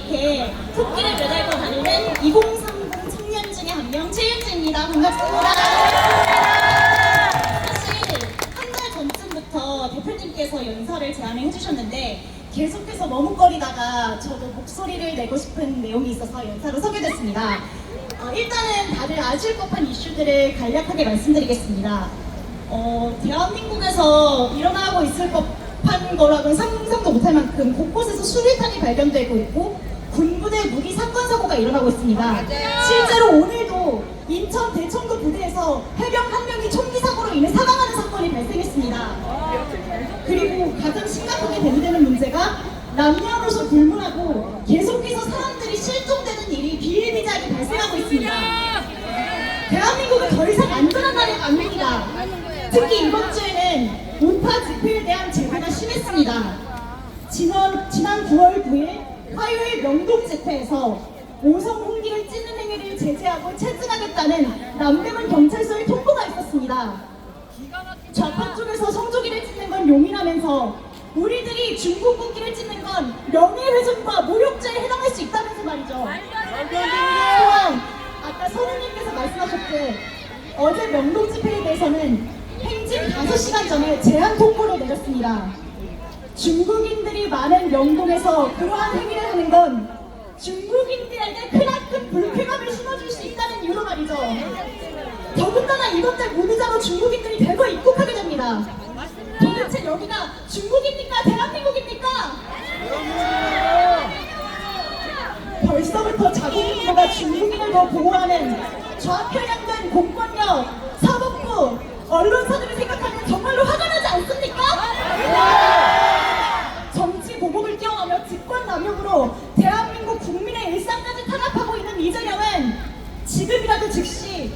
이렇게 토끼를 매달고 다니는 2030 청년 중에 한 명 최윤주입니다. 반갑습니다. 사실 한 달 전쯤부터 대표님께서 연설을 제안을 해주셨는데 계속해서 머뭇거리다가 저도 목소리를 내고 싶은 내용이 있어서 연사로 서게 됐습니다. 어, 일단은 다들 아실 법한 이슈들을 간략하게 말씀드리겠습니다. 어, 대한민국에서 일어나고 있을 법한 거라고는 상상도 못할 만큼 곳곳에서 수류탄이 발견되고 있고 무기 사건 사고가 일어나고 있습니다. 실제로 오늘도 인천 대청도 부대에서 해병 한 명이 총기 사고로 인해 사망하는 사건이 발생했습니다. 그리고 가장 심각하게 대두되는 문제가 남녀노소 불문하고 계속해서 사람들이 실종되는 일이 비일비재하게 발생하고 있습니다. 대한민국은 더 이상 안전한 나라가 아닙니다. 특히 이번 주에는 우파 집회에 대한 제보가 심했습니다. 지난, 지난 9월 9일 화요일 명동 집회에서 오성 홍기를 찢는 행위를 제재하고 체증하겠다는 남대문 경찰서의 통보가 있었습니다. 좌파 쪽에서 성조기를 찢는 건 용인하면서 우리들이 중국 국기를 찢는 건 명예훼손과 모욕죄에 해당할 수 있다면서 말이죠. 또한 아까 선우님께서 말씀하셨듯 어제 명동 집회에 대해서는 행진 5시간 전에 제한 통보를 내렸습니다. 중국인들이 많은 명동에서 그러한 행위를 하는 건 중국인들에게 크나큰 불쾌감을 심어줄 수 있다는 이유로 말이죠. 더군다나 달 무비자로 중국인들이 대거 입국하게 됩니다. 도대체 여기가 중국입니까? 대한민국입니까? 벌써부터 자국 정부가 중국인을 더 보호하는 좌편향된 공권력, 사법부, 언론사들을 직권남용으로 대한민국 국민의 일상까지 탄압하고 있는 이재명은 지금이라도 즉시